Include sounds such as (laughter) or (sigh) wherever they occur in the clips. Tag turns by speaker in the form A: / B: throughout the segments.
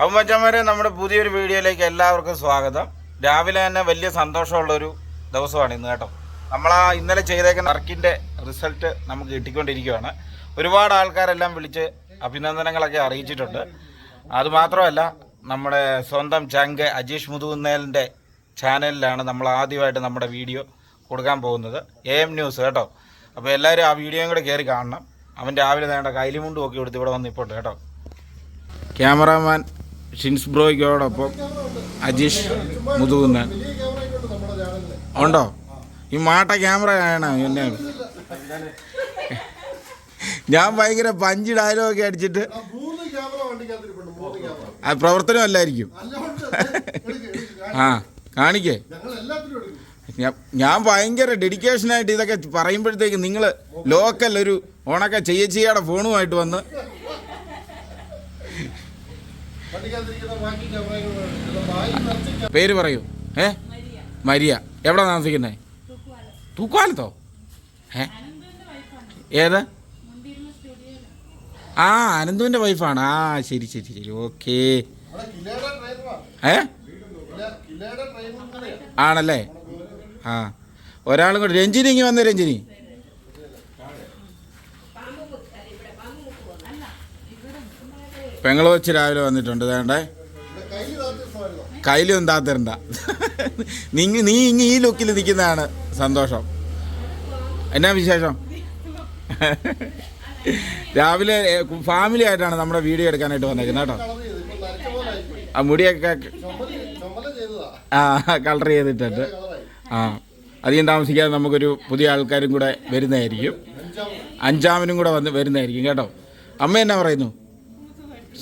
A: അപ്പം മച്ചന്മാരെ നമ്മുടെ പുതിയൊരു വീഡിയോയിലേക്ക് എല്ലാവർക്കും സ്വാഗതം. രാവിലെ തന്നെ വലിയ സന്തോഷമുള്ളൊരു ദിവസമാണ് ഇന്ന് കേട്ടോ. നമ്മൾ ആ ഇന്നലെ ചെയ്തേക്കുന്ന വർക്കിന്റെ റിസൾട്ട് നമുക്ക് കിട്ടിക്കൊണ്ടിരിക്കുകയാണ് ഒരുപാട് ആൾക്കാരെല്ലാം വിളിച്ച് അഭിനന്ദനങ്ങളൊക്കെ അറിയിച്ചിട്ടുണ്ട്. അതുമാത്രമല്ല നമ്മുടെ സ്വന്തം ചങ്ക് അജീഷ് മുതുകുന്നേലിന്റെ ചാനലിലാണ് നമ്മൾ ആദ്യമായിട്ട് നമ്മുടെ വീഡിയോ കൊടുക്കാൻ പോകുന്നത്. എ എം ന്യൂസ് കേട്ടോ. അപ്പോൾ എല്ലാവരും ആ വീഡിയോയും കൂടെ കയറി കാണണം. അവൻ രാവിലെ നേണ്ട കൈലിമുണ്ടും ഒക്കെ എടുത്ത് ഇവിടെ വന്നിപ്പോട്ട് കേട്ടോ. ക്യാമറാമാൻ ഷിൻസ് ബ്രോയ്ക്കോടൊപ്പം അജീഷ് മുതുകുന്നൻ. ഉണ്ടോ? ഈ മാട്ട ക്യാമറ ആണ് എന്നെ ഞാൻ ഭയങ്കര പഞ്ച് ഡയലോഗൊക്കെ അടിച്ചിട്ട് അത് പ്രവർത്തനമല്ലായിരിക്കും
B: അല്ലാണ്ട്
A: ആ കാണിക്കേ. ഞാൻ ഭയങ്കര ഡെഡിക്കേഷനായിട്ട് ഇതൊക്കെ പറയുമ്പോഴത്തേക്ക് നിങ്ങൾ ലോക്കൽ ഒരു ഓണക്ക ചെയ്യച്ചിയുടെ ഫോണുമായിട്ട് വന്ന് പേര് പറയൂ. ഏ? മരിയ. എവിടെ താമസിക്കുന്നേ? തൂക്കുവാലത്തോ? ഏ? ഏത്? ആ അനന്തുവിന്റെ വൈഫാണ്. ആ ശരി ശരി ശരി. ഓക്കേ. ഏ? ആണല്ലേ? ആ. ഒരാളും കൂടി രഞ്ജിനി ഇങ്ങനെ വന്നേ രഞ്ജിനി. പെങ്ങൾ വെച്ച് രാവിലെ വന്നിട്ടുണ്ട് വേണ്ടേ. കയ്യിലും താത്തരണ്ട. നീ നീ ഇങ്ങ് ഈ ലുക്കിൽ നിൽക്കുന്നതാണ് സന്തോഷം. എന്നാ വിശേഷം? രാവിലെ ഫാമിലി ആയിട്ടാണ് നമ്മുടെ വീഡിയോ എടുക്കാനായിട്ട് വന്നേക്കുന്നത് കേട്ടോ. ആ മുടിയൊക്കെ ആ കളർ ചെയ്തിട്ടുണ്ട്. ആ അധികം താമസിക്കാതെ നമുക്കൊരു പുതിയ ആൾക്കാരും കൂടെ വരുന്നതായിരിക്കും. അഞ്ചാമനും കൂടെ വന്ന് വരുന്നതായിരിക്കും കേട്ടോ. അമ്മ എന്നാ പറയുന്നു?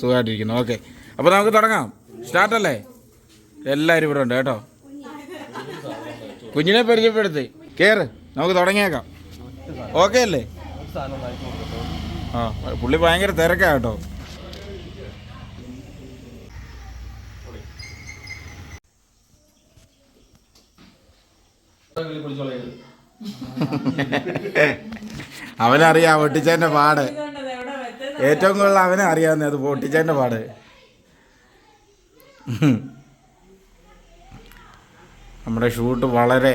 A: സുഖമായിട്ടിരിക്കുന്നു. ഓക്കെ അപ്പോൾ നമുക്ക് തുടങ്ങാം. സ്റ്റാർട്ടല്ലേ എല്ലാവരും ഇവിടെ ഉണ്ട് കേട്ടോ. കുഞ്ഞിനെ പരിചയപ്പെടുത്തി. കയറ് നമുക്ക് തുടങ്ങിയേക്കാം. ഓക്കെ അല്ലേ? ആ പുള്ളി ഭയങ്കര തിരക്കാണ് കേട്ടോ. (laughs) അവനറിയാം ഒട്ടിച്ചതിന്റെ പാട്. ഏറ്റവും കൂടുതൽ അവനെ അറിയാവുന്ന അത് പൊട്ടിച്ചേന്റെ പാട്. നമ്മുടെ ഷൂട്ട് വളരെ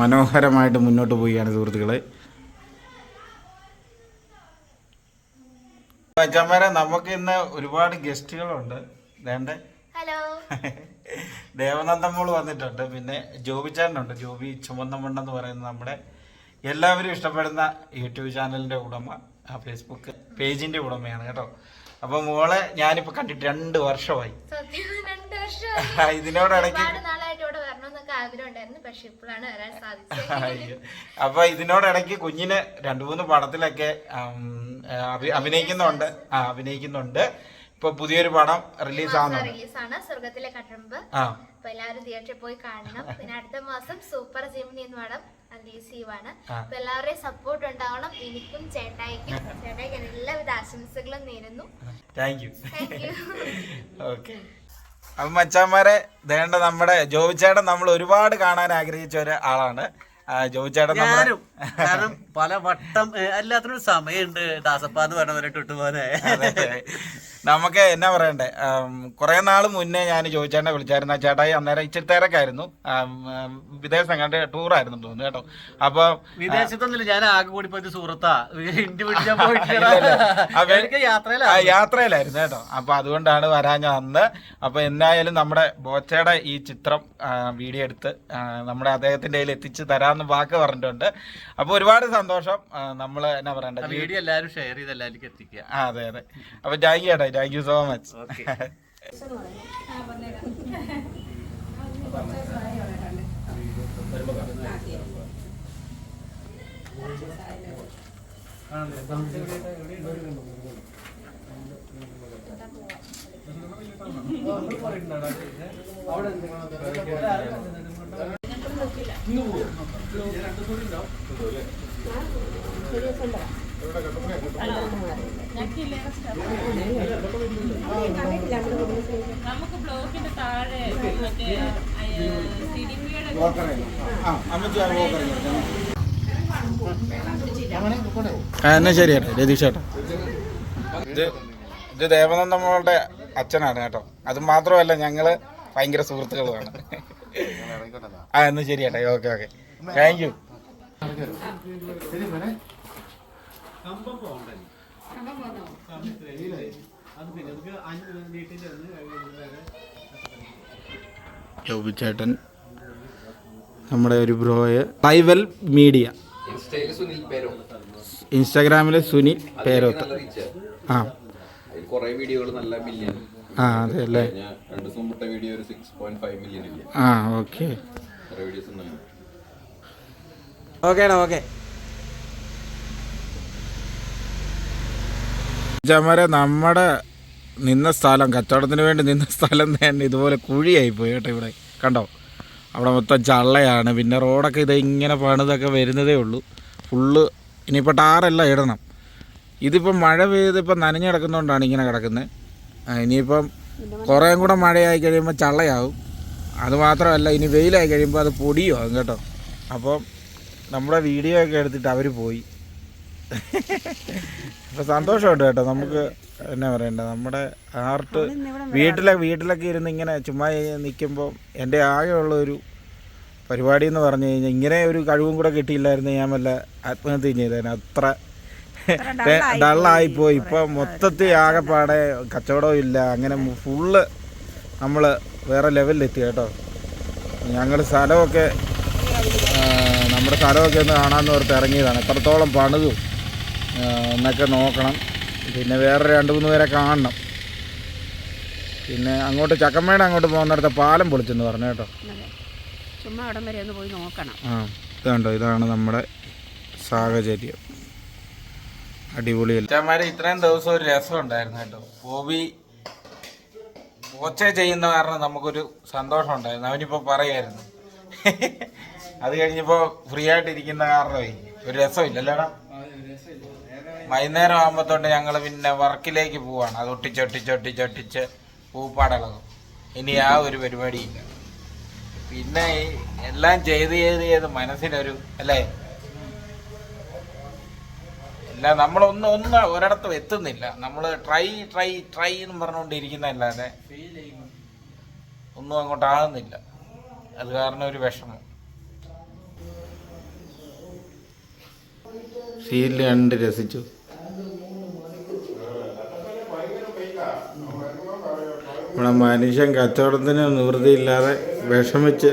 A: മനോഹരമായിട്ട് മുന്നോട്ട് പോവുകയാണ് സുഹൃത്തുക്കളെ. അച്ഛന്മാരെ നമുക്ക് ഇന്ന് ഒരുപാട് ഗസ്റ്റുകളുണ്ട്. വേണ്ടേ?
C: ഹലോ.
A: ദേവനന്ദമോൾ വന്നിട്ടുണ്ട്. പിന്നെ ജോബി ചാനലുണ്ട് ജോബി ചുമന്നമണ്ണെന്ന് പറയുന്ന നമ്മുടെ എല്ലാവരും ഇഷ്ടപ്പെടുന്ന യൂട്യൂബ് ചാനലിന്റെ ഉടമ. ആ ഫേസ്ബുക്ക് പേജിന്റെ ഉടമയാണ് കേട്ടോ. അപ്പൊ മോളെ ഞാനിപ്പോ കണ്ടിട്ട് രണ്ട് വർഷമായി. ഇതിനോടിടയ്ക്ക്. അപ്പൊ ഇതിനോടിടയ്ക്ക് കുഞ്ഞിന് രണ്ടു മൂന്ന് പടത്തിലൊക്കെ അഭിനയിക്കുന്നുണ്ട്. ആ അഭിനയിക്കുന്നുണ്ട്. ഇപ്പൊ പുതിയൊരു പടം റിലീസ്
C: റിലീസാണ്. സ്വർഗത്തിലെ കട്ടമ്പ്
A: ആ.
C: അപ്പൊ എല്ലാവരും തിയേറ്ററിൽ പോയി കാണണം. പിന്നെ അടുത്ത മാസം സൂപ്പർ ജിമിനി എന്ന് പടം റിലീസ് ചെയ്യുവാണ്. അപ്പൊ എല്ലാവരുടെയും സപ്പോർട്ട് ഉണ്ടാവണം. എനിക്കും ചേട്ടായിക്കും. ചേട്ടായിക്കും എല്ലാവിധ ആശംസകളും നേരുന്നു.
A: താങ്ക് യു ഓക്കെ അപ്പൊ മച്ചാന്മാരെ ദേണ്ട നമ്മുടെ ജോബിച്ചേട്ടൻ നമ്മൾ ഒരുപാട് കാണാൻ ആഗ്രഹിച്ച ഒരു ആളാണ് ആ, ജോബിച്ചേട്ടൻ
D: ഞാനും. കാരണം പല വട്ടം എല്ലാത്തിനും ഒരു സമയമുണ്ട്. ദാസപ്പ എന്ന് പറഞ്ഞ പോലെ ടുട്ടുപോലെ.
A: നമുക്ക് എന്നാ പറയണ്ടേ? കുറെ നാൾ മുന്നേ ഞാൻ ചോദിച്ചേട്ടനെ വിളിച്ചായിരുന്നു. ആ ചേട്ടായി അന്നേരം ഇച്ചിരി തിരക്കായിരുന്നു. വിദേശം കണ്ട് ടൂറായിരുന്നു തോന്നുന്നു കേട്ടോ. അപ്പൊ
D: വിദേശത്തൊന്നുമില്ല. ഞാൻ ആകെ കൂടി പോയത് സൂറത്താ
A: യാത്രയിലായിരുന്നു കേട്ടോ. അപ്പൊ അതുകൊണ്ടാണ് വരാഞ്ഞ അന്ന്. അപ്പൊ എന്നായാലും നമ്മുടെ ബോച്ചയുടെ ഈ ചിത്രം വീഡിയോ എടുത്ത് നമ്മുടെ അദ്ദേഹത്തിന്റെ കയ്യിൽ എത്തിച്ചു തരാമെന്ന് വാക്ക് പറഞ്ഞിട്ടുണ്ട്. അപ്പൊ ഒരുപാട് സന്തോഷം. നമ്മൾ എന്നാ പറയണ്ടേ?
D: വീഡിയോ എല്ലാവരും ഷെയർ ചെയ്ത് എല്ലാവർക്കും എത്തിക്കുക.
A: അതെ അതെ. അപ്പൊ താങ്ക് ചേട്ടാ thank you so much
D: okay
E: നമുക്ക് ബ്ലോക്കിന്റെ താഴെ മറ്റേ സിഡിമിയുടെ
A: ആ എന്നാ ശരി ചേട്ടാ രതീഷ് ചേട്ടാ. ഇത് ഇത് ദേവനന്ദമ്മളുടെ അച്ഛനാണ് കേട്ടോ. അത് മാത്രമല്ല ഞങ്ങൾ ഭയങ്കര സുഹൃത്തുക്കളുമാണ്. ആ എന്നാ ശരി ചേട്ടാ ഓക്കെ ഓക്കെ. താങ്ക് യു
B: ശരി മോനെ
A: ചേട്ടൻ നമ്മുടെ ഒരു ബ്രോയ്. റൈവൽ മീഡിയ
F: ഇൻസ്റ്റാഗ്രാമിലെ സുനിൽ
A: പേരോത്ത്. ആ.
F: കുറെ വീഡിയോകൾ നല്ല മില്യൺ
A: ആ അതെ അല്ലേ
F: രണ്ട് വീഡിയോ
A: ആ ഓക്കെ. ഓക്കെ ഓക്കെ ചമരെ നമ്മുടെ നിന്ന സ്ഥലം കച്ചവടത്തിന് വേണ്ടി നിന്ന സ്ഥലം തന്നെ ഇതുപോലെ കുഴിയായി പോയി കേട്ടോ ഇവിടെ. കണ്ടോ? അവിടെ മൊത്തം ചള്ളയാണ്. പിന്നെ റോഡൊക്കെ ഇത് ഇങ്ങനെ പണിതൊക്കെ വരുന്നതേ ഉള്ളൂ. ഫുള്ള് ഇനിയിപ്പോൾ ടാറെല്ലാം ഇടണം. ഇതിപ്പം മഴ പെയ്ത് ഇപ്പം നനഞ്ഞു കിടക്കുന്നതുകൊണ്ടാണ് ഇങ്ങനെ കിടക്കുന്നത് ഇനിയിപ്പം കുറേയും കൂടെ മഴയായി കഴിയുമ്പോൾ ചള്ളയാവും. അതുമാത്രമല്ല ഇനി വെയിലായി കഴിയുമ്പോൾ അത് പൊടിയോ കേട്ടോ. അപ്പം നമ്മുടെ വീഡിയോ ഒക്കെ എടുത്തിട്ട് അവർ പോയി. അപ്പോൾ സന്തോഷമുണ്ട് കേട്ടോ. നമുക്ക് എന്നാ പറയണ്ട? നമ്മുടെ ആർട്ട് വീട്ടിലെ വീട്ടിലൊക്കെ ഇരുന്ന് ഇങ്ങനെ ചുമ്മാ നിൽക്കുമ്പോൾ എന്റെ ആകെയുള്ള ഒരു പരിപാടി എന്ന് പറഞ്ഞു കഴിഞ്ഞാൽ ഇങ്ങനെ ഒരു കഴിവും കൂടെ കിട്ടിയില്ലായിരുന്നു ഞാൻ വല്ല ആത്മഹത്യ ചെയ്തേനെ. അത്ര ഡള്ളായിപ്പോയി ഇപ്പം മൊത്തത്തിൽ ആകെപ്പാടെ കച്ചവടവും ഇല്ല. അങ്ങനെ ഫുള്ള് നമ്മൾ വേറെ ലെവലിലെത്തി കേട്ടോ. ഞങ്ങൾ സ്ഥലമൊക്കെ നമ്മുടെ സ്ഥലമൊക്കെ ഒന്ന് കാണാമെന്ന് ഓർത്ത് ഇറങ്ങിയതാണ്. എത്രത്തോളം പണിതും. എന്നൊക്കെ നോക്കണം. പിന്നെ വേറെ രണ്ട് മൂന്ന് പേരെ കാണണം. പിന്നെ അങ്ങോട്ട് ചക്കമ്മയുടെ അങ്ങോട്ട് പോകുന്നിടത്ത് പാലം പൊളിച്ചെന്ന് പറഞ്ഞു കേട്ടോ.
G: ചുമ്മാ അവിടം വരെ ഒന്ന് പോയി നോക്കണം.
A: ആ ഇതുണ്ടോ ഇതാണ് നമ്മുടെ സാഹചര്യം. അടിപൊളിയല്ല അച്ഛന്മാരെ ഇത്രയും ദിവസം ഒരു രസം ഉണ്ടായിരുന്നു കേട്ടോ. ബോബി പോച്ച ചെയ്യുന്ന കാരണം നമുക്കൊരു സന്തോഷം ഉണ്ടായിരുന്നു. അവനിപ്പോൾ പറയായിരുന്നു. അത് കഴിഞ്ഞപ്പോൾ ഫ്രീ ആയിട്ടിരിക്കുന്ന കാരണമായി ഒരു രസമില്ലല്ലേടാ വൈകുന്നേരം ആകുമ്പോത്തോട്ട് തൊട്ട് ഞങ്ങൾ പിന്നെ വർക്കിലേക്ക് പോവാണ്. അത് ഒട്ടിച്ചൊട്ടിച്ചൊട്ടിച്ചൊട്ടിച്ച് പൂപ്പാടളകും ഇനി ആ ഒരു പരിപാടിയില്ല. പിന്നെ എല്ലാം ചെയ്ത് ചെയ്ത് ചെയ്ത് മനസ്സിനൊരു അല്ലേ? അല്ല നമ്മളൊന്നും ഒന്ന് ഒരിടത്തും എത്തുന്നില്ല. നമ്മൾ ട്രൈ ട്രൈ ട്രൈ എന്ന് പറഞ്ഞുകൊണ്ടിരിക്കുന്നതല്ലാതെ ഒന്നും അങ്ങോട്ട് ആകുന്നില്ല. അത് കാരണം ഒരു വിഷമം. സീരിയൽ കണ്ട് രസിച്ചു. നമ്മളെ മനുഷ്യൻ കച്ചവടത്തിന് നിവൃത്തിയില്ലാതെ വിഷമിച്ച്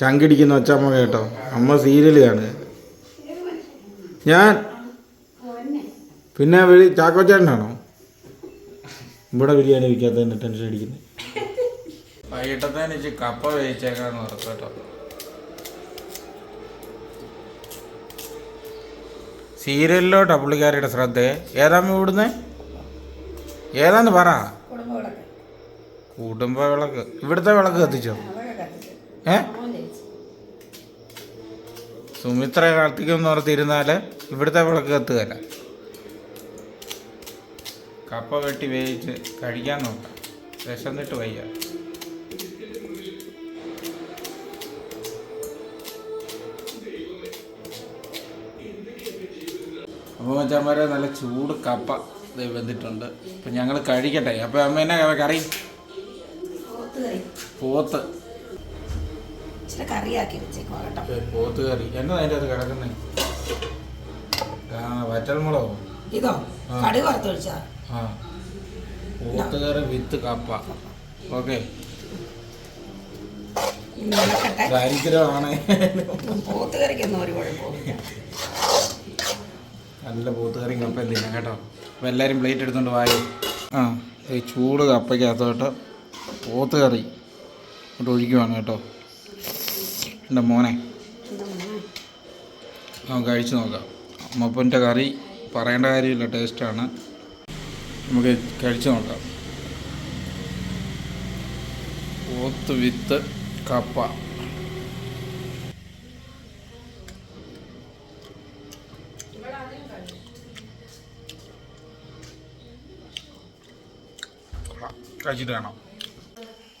A: ചങ്കിടിക്കുന്ന ഒച്ചമ്മ കേട്ടോ. അമ്മ സീരിയൽ കാണുക ഞാൻ പിന്നെ വിളി ചാക്കോച്ചേട്ടനാണോ? ഇവിടെ ബിരിയാണി വിൽക്കാത്തതിന് ടെൻഷൻ അടിക്കുന്നത് വൈകിട്ടത്തേന് ഇച്ചിരി കപ്പ വേവിച്ചേക്കാന്ന് ഉറപ്പ് കേട്ടോ. സീരിയലിലോട്ടാ പുള്ളിക്കാരിയുടെ ശ്രദ്ധ ഏതാമ്മ ഇവിടുന്ന്? ഏതാന്ന് പറ. കുടുംബ വിളക്ക്. ഇവിടുത്തെ വിളക്ക് കത്തിച്ചോ? ഏ? സുമിത്ര കത്തിക്കുമെന്ന് ഓർത്തിരുന്നാൽ ഇവിടുത്തെ വിളക്ക് കത്തുകയല്ല. കപ്പ വെട്ടി വേവിച്ച് കഴിക്കാൻ നോക്കാം. വിശന്നിട്ട് വയ്യ. അപ്പോൾ മച്ചാന്മാരെ നല്ല ചൂട് കപ്പ വെന്തിട്ടുണ്ട്. അപ്പം ഞങ്ങൾ കഴിക്കട്ടെ. അപ്പം അമ്മ എന്നാ കറി? പോത്ത്
G: കറിയാക്കി
A: പോത്ത് കറി. എന്നാ അതിന്റെ അത് കിടക്കുന്നത് ആ വറ്റൽമുളകോ
G: ഇതോ. കടി വറുത്തൊഴിച്ചാ
A: ആ. പോത്ത് കറി വിത്ത് കപ്പ. ഓക്കെ. ദാരിദ്ര്യമാണ്.
G: പോത്ത് കറിക്കൊന്നും ഒരു കുഴപ്പമില്ല
A: നല്ല പോത്ത് കറിയും കപ്പ എന്തിനാ കേട്ടോ. അപ്പോൾ എല്ലാവരും പ്ലേറ്റ് എടുത്തുകൊണ്ട് വായി ആ ഈ ചൂട് കപ്പയ്ക്കകത്തോട്ട് പോത്ത് കറി ഇങ്ങോട്ട് ഒഴിക്കുവാണ് കേട്ടോ. എന്റെ മോനെ. നമുക്ക് കഴിച്ചു നോക്കാം. അമ്മപ്പന്റെ കറി പറയേണ്ട കാര്യമില്ല ടേസ്റ്റാണ് നമുക്ക് കഴിച്ചു നോക്കാം. പോത്ത് വിത്ത് കപ്പ. കഴിച്ചിട്ട് കാണാം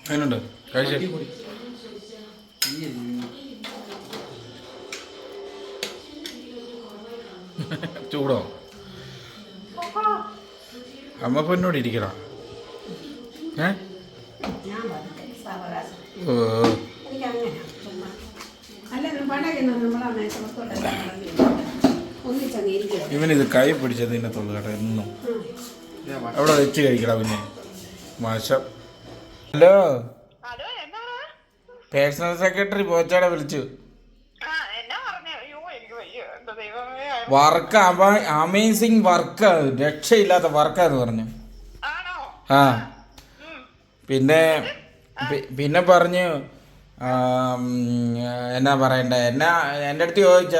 A: അതിനുണ്ട്? കഴിച്ചു. (laughs) ചൂടോ? അമ്മ പൊന്നോട് ഇരിക്കണോ? ഏ? ഓ. ഇവനിത് കൈ പിടിച്ചത് ഇന്നത്തുള്ളൂ കേട്ടോ എന്നും. അവിടെ വെച്ച് കഴിക്കടാ പിന്നെ. മോശം ഹലോ. പേഴ്സണൽ സെക്രട്ടറി പോച്ചാടെ വിളിച്ചു.
E: ആ എന്നാ പറഞ്ഞു? അയ്യോ എനിക്ക് വയ്യ. എന്താ ദൈവമേ.
A: വർക്ക് അമേസിങ് വർക്ക് രക്ഷയില്ലാത്ത വർക്കാന്ന് പറഞ്ഞു.
E: ആണോ?
A: ആ. പിന്നെ പിന്നെ പറഞ്ഞു എന്നാ പറയണ്ടേ? എന്നാ എന്റെ അടുത്ത് ചോദിച്ച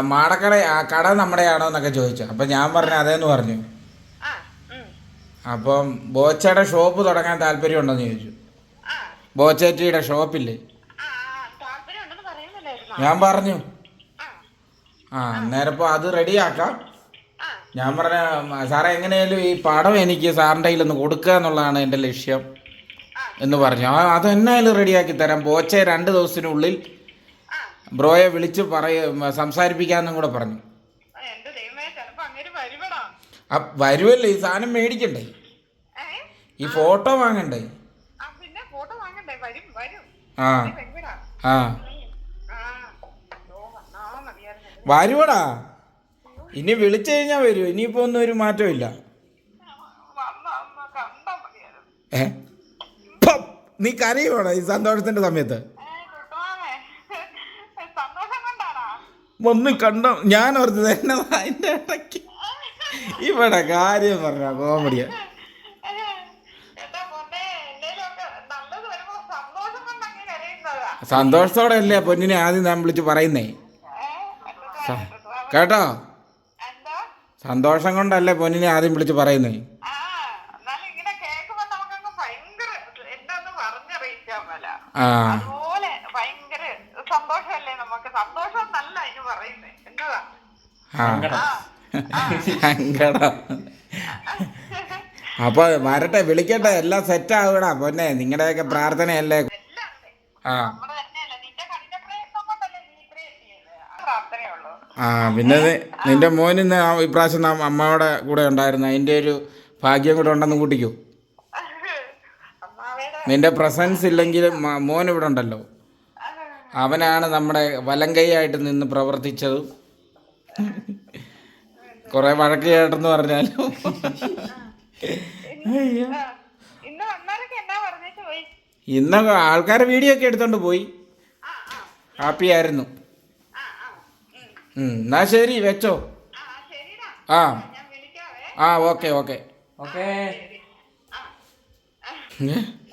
A: മാടക്കട ആ കട നമ്മുടെയാണോ എന്നൊക്കെ ചോദിച്ചു. അപ്പം ഞാൻ പറഞ്ഞു അതേന്ന് പറഞ്ഞു. അപ്പം ബോച്ചയുടെ ഷോപ്പ് തുടങ്ങാൻ താല്പര്യമുണ്ടെന്ന് ചോദിച്ചു. ബോച്ചേറ്റിയുടെ ഷോപ്പില്ലേ ഞാൻ പറഞ്ഞു.
E: ആ.
A: അന്നേരം ഇപ്പോൾ അത് റെഡിയാക്കാം ഞാൻ പറഞ്ഞ സാറേ എങ്ങനെയാലും ഈ പടം എനിക്ക് സാറിന്റെ കയ്യിലൊന്ന് കൊടുക്കുക എന്നുള്ളതാണ് എന്റെ ലക്ഷ്യം എന്ന് പറഞ്ഞു. ആ അത് എന്നായാലും റെഡിയാക്കി തരാം. ബോച്ചെ രണ്ട് ദിവസത്തിനുള്ളിൽ ബ്രോയെ വിളിച്ച് പറയ സംസാരിപ്പിക്കാമെന്നും കൂടെ പറഞ്ഞു. വരുമല്ലോ ഈ സാധനം മേടിക്കണ്ടേ? ഈ ഫോട്ടോ വാങ്ങണ്ടേ?
E: ആ
A: ആ.
E: വരുവടാ.
A: ഇനി വിളിച്ചു കഴിഞ്ഞാൽ വരൂ ഇനിയിപ്പോ ഒന്നും ഒരു
E: മാറ്റമില്ല
A: ഏ? നീ കരയുവാണോ ഈ സന്തോഷത്തിന്റെ സമയത്ത്
E: ഏ കുട്ടുവാമേ സന്തോഷം കൊണ്ടാടാ
A: ഒന്ന് കണ്ട ഞാൻ ഓർത്തത് തന്നെ അതിന്റെ ഇടയ്ക്ക്. ഇവിടെ കാര്യം പറഞ്ഞ കോമഡിയാ സന്തോഷത്തോടെ അല്ലേ പൊന്നിനെ ആദ്യം ഞാൻ വിളിച്ച് പറയുന്നേ? കേട്ടോ. സന്തോഷം കൊണ്ടല്ലേ പൊന്നിനെ ആദ്യം വിളിച്ച് പറയുന്നേ?
E: ആ ഭയങ്കര സന്തോഷമല്ലേ നമുക്ക്? സന്തോഷം എന്നല്ല അതിന് പറയുന്നേ. എന്നതാ?
A: അപ്പൊ വരട്ടെ വിളിക്കട്ടെ എല്ലാം സെറ്റ് ആവടാ പൊന്നെ. നിങ്ങളുടെയൊക്കെ പ്രാർത്ഥനയല്ലേ? ആ.
E: ആ
A: ആ പിന്നെ നിന്റെ മോൻ ഇന്ന് ഇപ്രാവശ്യം അമ്മയുടെ കൂടെ ഉണ്ടായിരുന്നു. അതിന്റെ ഒരു ഭാഗ്യം കൂടെ ഉണ്ടെന്ന് കൂട്ടിക്കൂ. നിന്റെ പ്രസൻസ് ഇല്ലെങ്കിലും മോൻ ഇവിടെ ഉണ്ടല്ലോ. അവനാണ് നമ്മുടെ വലങ്കൈയായിട്ട് നിന്ന് പ്രവർത്തിച്ചതും. കുറെ വഴക്ക് കേട്ടെന്ന് പറഞ്ഞാലും.
E: ഇന്ന്
A: ആൾക്കാരെ വീഡിയോ ഒക്കെ എടുത്തോണ്ട് പോയി. ഹാപ്പി ആയിരുന്നു. എന്നാ ശരി വെച്ചോ?
E: ആ ശരിടാ.
A: ആ. Okay okay. ഓക്കെ.
D: ഓക്കേ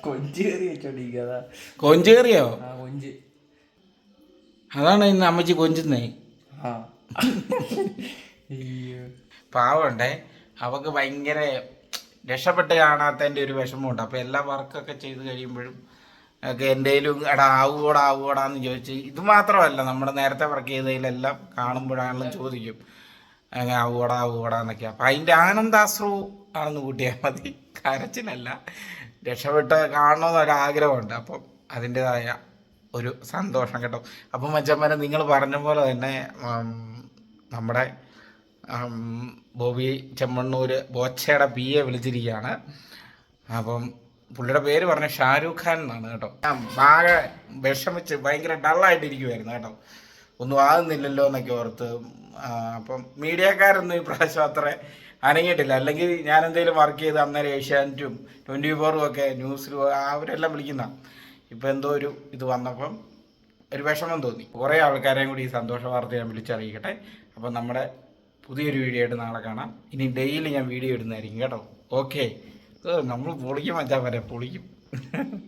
A: കൊഞ്ചേറിയോ
D: കൊഞ്ച് കയറി
A: കൊഞ്ച് കയറിയോ?
D: കൊഞ്ച്.
A: അതാണ് ഇന്ന് അമ്മച്ചി കൊഞ്ചുന്നേ. പാവണ്ടേ? അവക്ക് ഭയങ്കര രക്ഷപ്പെട്ട് കാണാത്തതിന്റെ ഒരു വിഷമമുണ്ട്. അപ്പോൾ എല്ലാ വർക്കൊക്കെ ചെയ്ത് കഴിയുമ്പോഴും ഒക്കെ എന്തേലും എടാ ആവുകൂടാ ആവുകൂടാന്ന് ചോദിച്ച് ഇത് മാത്രമല്ല നമ്മുടെ നേരത്തെ വർക്ക് ചെയ്തതിലെല്ലാം കാണുമ്പോഴാണെങ്കിലും ചോദിക്കും. അങ്ങനെ ആവുകൂടാ ആവുകൂടാന്നൊക്കെ അപ്പം അതിന്റെ ആനന്ദാശ്രു ആണെന്ന് കൂട്ടിയാൽ മതി. കരച്ചിലല്ല. രക്ഷപ്പെട്ട് കാണണമെന്നൊരാഗ്രഹമുണ്ട് അപ്പം അതിന്റെതായ ഒരു സന്തോഷം കേട്ടോ. അപ്പം മച്ചമ്മനെ നിങ്ങൾ പറഞ്ഞ പോലെ തന്നെ നമ്മുടെ ബോബി ചെമ്മണ്ണൂർ ബോച്ചയുടെ പി എ വിളിച്ചിരിക്കുകയാണ്. അപ്പം പുള്ളിയുടെ പേര് പറഞ്ഞ ഷാരൂഖ് ഖാൻ എന്നാണ് കേട്ടോ. ആകെ വിഷമിച്ച് ഭയങ്കര ഡള്ളായിട്ടിരിക്കുമായിരുന്നു കേട്ടോ. ഒന്നും ആകുന്നില്ലല്ലോ എന്നൊക്കെ ഓർത്ത് അപ്പം മീഡിയക്കാരൊന്നും ഈ പ്രാവശ്യം അത്ര അനങ്ങിയിട്ടില്ല. അല്ലെങ്കിൽ ഞാൻ എന്തെങ്കിലും വർക്ക് ചെയ്ത് അന്നേരം ഏഷ്യാനെറ്റും ട്വന്റി ഫോറും ഒക്കെ ന്യൂസിലും അവരെല്ലാം വിളിക്കുന്ന ഇപ്പം എന്തോ ഒരു ഇത് വന്നപ്പം ഒരു വിഷമം തോന്നി. കുറേ ആൾക്കാരെയും കൂടി ഈ സന്തോഷ വാർത്ത ഞാൻ വിളിച്ചറിയിക്കട്ടെ. അപ്പം നമ്മുടെ പുതിയൊരു വീഡിയോ ആയിട്ട് നാളെ കാണാം. ഇനി ഡെയിലി ഞാൻ വീഡിയോ ഇടുന്നതായിരിക്കും കേട്ടോ. ഓക്കെ നമ്മൾ പൊളിക്കും മച്ചാൻ വരെ പൊളിക്കും. (laughs)